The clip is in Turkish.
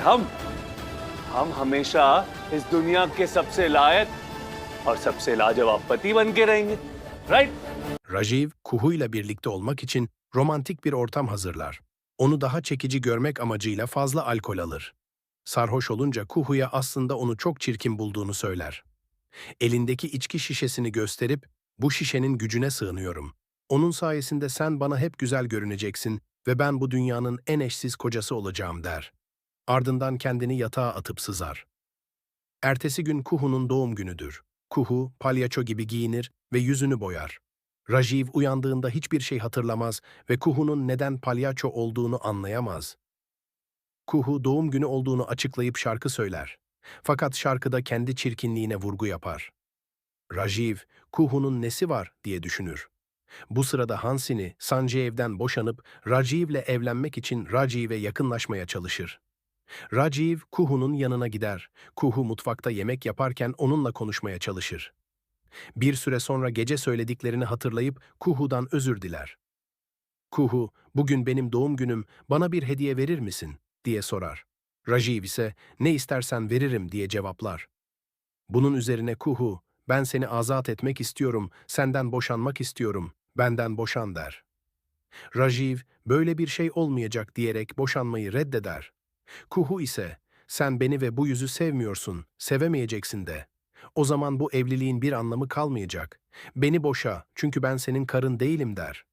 हम हम हमेशा इस दुनिया के सबसे लायक और सबसे लाजवाब पति बन के रहेंगे right Rajiv, Kuhu'yla birlikte olmak için romantik bir ortam hazırlar. Onu daha çekici görmek amacıyla fazla alkol alır. Sarhoş olunca Kuhu'ya aslında onu çok çirkin bulduğunu söyler. Elindeki içki şişesini gösterip, bu şişenin gücüne sığınıyorum. Onun sayesinde sen bana hep güzel görüneceksin ve ben bu dünyanın en eşsiz kocası olacağım der. Ardından kendini yatağa atıp sızar. Ertesi gün Kuhu'nun doğum günüdür. Kuhu, palyaço gibi giyinir ve yüzünü boyar. Rajiv uyandığında hiçbir şey hatırlamaz ve Kuhu'nun neden palyaço olduğunu anlayamaz. Kuhu doğum günü olduğunu açıklayıp şarkı söyler. Fakat şarkıda kendi çirkinliğine vurgu yapar. Rajiv, Kuhu'nun nesi var diye düşünür. Bu sırada Hansini, Sanjayev'den boşanıp Rajiv'le evlenmek için Rajiv'e yakınlaşmaya çalışır. Rajiv, Kuhu'nun yanına gider. Kuhu mutfakta yemek yaparken onunla konuşmaya çalışır. Bir süre sonra gece söylediklerini hatırlayıp Kuhu'dan özür diler. Kuhu, bugün benim doğum günüm, bana bir hediye verir misin? diye sorar. Rajiv ise ne istersen veririm diye cevaplar. Bunun üzerine Kuhu, ben seni azat etmek istiyorum, senden boşanmak istiyorum, benden boşan der. Rajiv, böyle bir şey olmayacak diyerek boşanmayı reddeder. Kuhu ise, sen beni ve bu yüzü sevmiyorsun, sevemeyeceksin de. O zaman bu evliliğin bir anlamı kalmayacak. Beni boşa, çünkü ben senin karın değilim der.